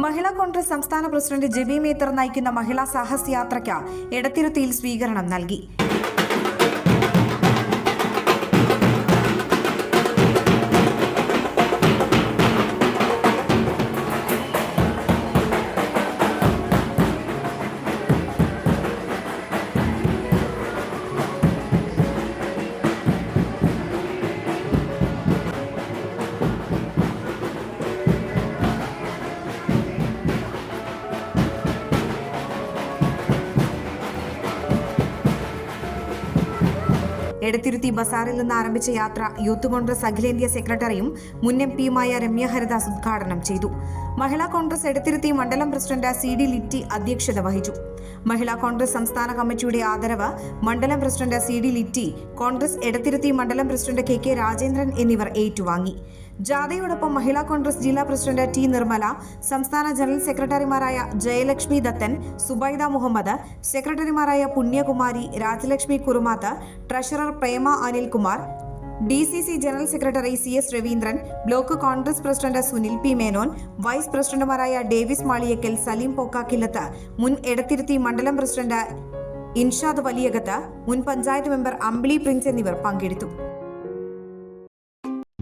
മഹിളാ കോൺഗ്രസ് സംസ്ഥാന president JB Mather നയിക്കുന്ന മഹിളാ സാഹസ് യാത്രയ്ക്ക് എടത്തിരുത്തിയിൽ സ്വീകരണം നൽകി. എടത്തിരുത്തി ബസാറിൽ നിന്ന് ആരംഭിച്ച യാത്ര യൂത്ത് കോൺഗ്രസ് അഖിലേന്ത്യാ സെക്രട്ടറിയും മുൻ എം പിയുമായ രമ്യ ഹരിദാസ് ഉദ്ഘാടനം ചെയ്തു. മഹിളാ കോൺഗ്രസ് എടത്തിരുത്തി മണ്ഡലം പ്രസിഡന്റ് സി ഡി ലിറ്റി അധ്യക്ഷത വഹിച്ചു. മഹിളാ കോൺഗ്രസ് സംസ്ഥാന കമ്മിറ്റിയുടെ ആദരവ് മണ്ഡലം president C D Lity Congress Edathiruthy മണ്ഡലം പ്രസിഡന്റ് കെ കെ രാജേന്ദ്രൻ എന്നിവർ ഏറ്റുവാങ്ങി. ജാഥയോടൊപ്പം മഹിളാ കോൺഗ്രസ് ജില്ലാ പ്രസിഡന്റ് ടി നിർമ്മല സംസ്ഥാന ജനറൽ സെക്രട്ടറിമാരായ ജയലക്ഷ്മി ദത്തൻ സുബൈദ മുഹമ്മദ് സെക്രട്ടറിമാരായ Punyakumari Rajalakshmi Kurumath treasurer Prema Anilkumar D C C general secretary C S Raveendran block Congress president Sunil P Menon vice പ്രസിഡന്റുമാരായ Davis Maliyakkal Saleem പോക്കാക്കില്ലത്ത് മുൻ എടത്തിരുത്തി മണ്ഡലം പ്രസിഡന്റ് ഇൻഷാദ് വലിയകത്ത് മുൻ പഞ്ചായത്ത് മെമ്പർ അമ്പിളി പ്രിൻസ് എന്നിവർ പങ്കെടുത്തു.